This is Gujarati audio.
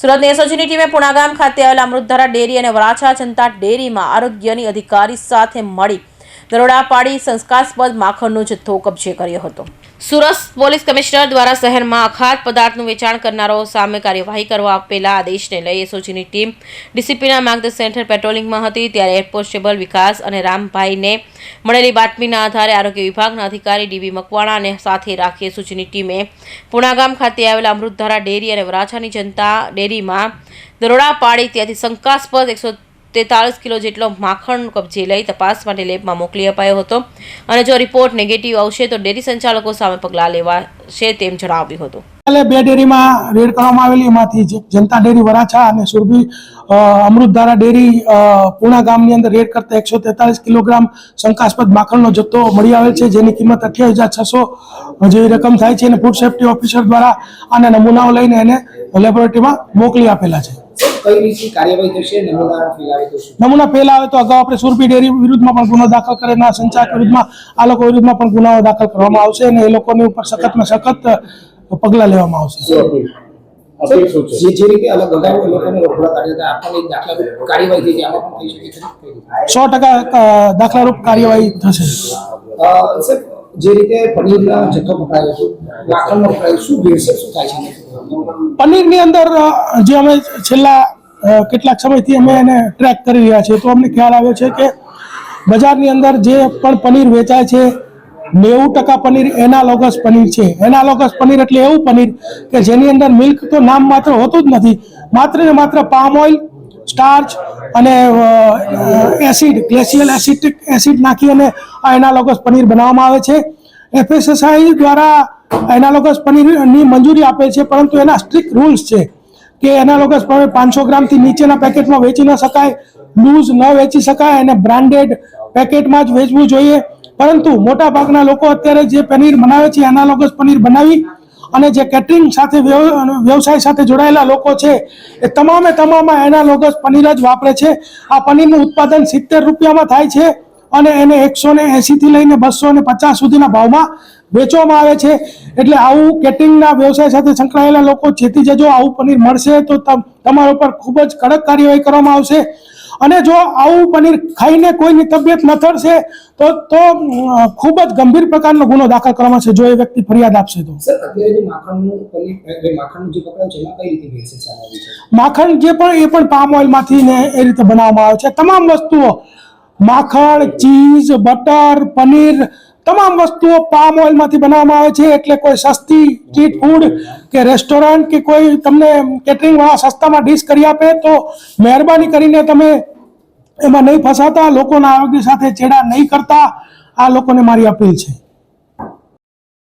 સુરતની એસઓજીની ટીમે પુણાગામ ખાતે આવેલા અમૃતધારા ડેરી અને વરાછા જનતા ડેરીમાં આરોગ્યની અધિકારી સાથે મળી દરોડા પાડી સંસ્કારાસ્પદ માખણનો જથ્થો કબજે કર્યો હતો. સુરત પોલીસ કમિશનર દ્વારા શહેરમાં અખાત પદાર્થનું વેચાણ કરનારો સામે કાર્યવાહી કરવા આપેલા આદેશને લઈ એસઓજીની ટીમ ડીસીપીના માર્ગદર્શન હેઠળ પેટ્રોલિંગમાં હતી. ત્યારે એરપોસ્ટેબલ વિકાસ અને રામભાઈને મળેલી બાતમીના આધારે આરોગ્ય વિભાગના અધિકારી ડીબી મકવાણાને સાથે રાખી એસઓજીની ટીમે પુણાગામ ખાતે આવેલા અમૃતધારા ડેરી અને વરાછાની જનતા ડેરીમાં દરોડા પાડી ત્યાંથી શંકાસ્પદ એકસો તેતાળીસ કિલો જેટલો માખણ કબજે લઈ તપાસ માટે લેબમાં મોકલી અપાયો હતો. અને જો રિપોર્ટ નેગેટિવ આવશે તો ડેરી સંચાલકો સામે પગલાં લેવાશે તેમ જણાવ્યું હતું. ગઈકાલે બે ડેરીમાં રેડ કરવામાં આવેલી. એમાંથી જનતા ડેરી વરાછા અને સુરભી અમૃતધારા ડેરી પૂણા ગામની અંદર રેડ કરતા એકસો તેતાલીસ કિલોગ્રામ શંકાસ્પદ માખણનો જથ્થો મળી આવેલ છે, જેની કિંમત અઠ્યાવીસ હજાર છસો જેવી રકમ થાય છે. અને ફૂડ સેફ્ટી ઓફિસર દ્વારા આના નમૂનાઓ લઈને એને લેબોરેટરીમાં મોકલી આપેલા છે. કઈ રીતની કાર્યવાહી થશે નમૂના ફેલાવે તો નમૂના પહેલા આવે તો અગાઉ આપણે સુરભી ડેરી વિરુદ્ધમાં પણ ગુનો દાખલ કરેલા સંચાલક વિરુદ્ધમાં આ લોકો વિરુદ્ધમાં પણ ગુનાઓ દાખલ કરવામાં આવશે અને એ લોકોની ઉપર સખતમાં સખત પગલાં લેવામાં આવશે? સો ટકા દાખલારૂપ કાર્યવાહી થશે. સર જે રીતે પનીરના જથ્થો પકડાયો હતો માખણનો પકડાયો, શું ભેળસેળ શું થાય છે પનીરની અંદર જે અમે છેલ્લા કેટલાક સમયથી અમે એને ટ્રેક કરી રહ્યા છીએ, તો અમને ખ્યાલ આવ્યો છે કે બજારની અંદર જે પણ પનીર વેચાય છે, નેવું ટકા પનીર એનાલોગસ પનીર છે. એનાલોગસ પનીર એટલે એવું પનીર કે જેની અંદર મિલ્ક તો નામ માત્ર હોતું જ નથી, માત્ર ને માત્ર પામ ઓઇલ સ્ટાર્ચ અને એસિડ ગ્લેશિયલ એસિટિક એસિડ નાખી અને એનાલોગસ પનીર બનાવવામાં આવે છે. એફએસએસઆઈ દ્વારા એનાલોગસ પનીરની મંજૂરી આપે છે, પરંતુ એના સ્ટ્રિક્ટ રૂલ્સ છે કે એનાલોગસ પનીર પાંચસો ગ્રામથી નીચેના પેકેટમાં વેચી ન શકાય લૂઝ ન વેચી શકાય અને બ્રાન્ડેડ પેકેટમાં જ વેચવું જોઈએ. પરંતુ મોટા ભાગના લોકો અત્યારે જે પનીર બનાવે છે એનાલોગસ પનીર બનાવી અને જે કેટરિંગ સાથે વ્યવસાય સાથે જોડાયેલા લોકો છે, એ તમામે તમામ એનાલોગસ પનીર જ વાપરે છે. આ પનીરનું ઉત્પાદન સિત્તેર રૂપિયામાં થાય છે. અને એને એકસો ને એંસીથી લઈને બસો ને પચાસ સુધીના ભાવમાં વેચવામાં આવે છે. એટલે આવું કેટરિંગના વ્યવસાય સાથે સંકળાયેલા લોકો જેથી જજો આવું પનીર મળશે તો તમ- તમારા ઉપર ખૂબ જ કડક કાર્યવાહી કરવામાં આવશે. અને જો આવું પનીર ખાઈને કોઈની તબિયત ન થશે તો તો ખૂબ જ ગંભીર પ્રકારનો ગુનો દાખલ કરવામાં છે જો એ વ્યક્તિ ફરિયાદ આપશે તો. માખણ જે પણ એ પણ પામ ઓઇલમાંથી ને એ રીતે બનાવવામાં આવે છે. તમામ વસ્તુઓ માખણ, ચીઝ, બટર, પનીર તમામ વસ્તુઓ પામ ઓઇલમાંથી બનાવવામાં આવે છે. એટલે કોઈ સસ્તી સ્ટ્રીટ ફૂડ કે રેસ્ટોરન્ટ કે કોઈ તમને કેટરિંગવાળા સસ્તામાં ડીશ કરી આપે તો મહેરબાની કરીને તમે એમાં નહીં ફસાતા. લોકોના આરોગ્ય સાથે ચેડા નહીં કરતા. આ લોકોને મારી અપીલ છે.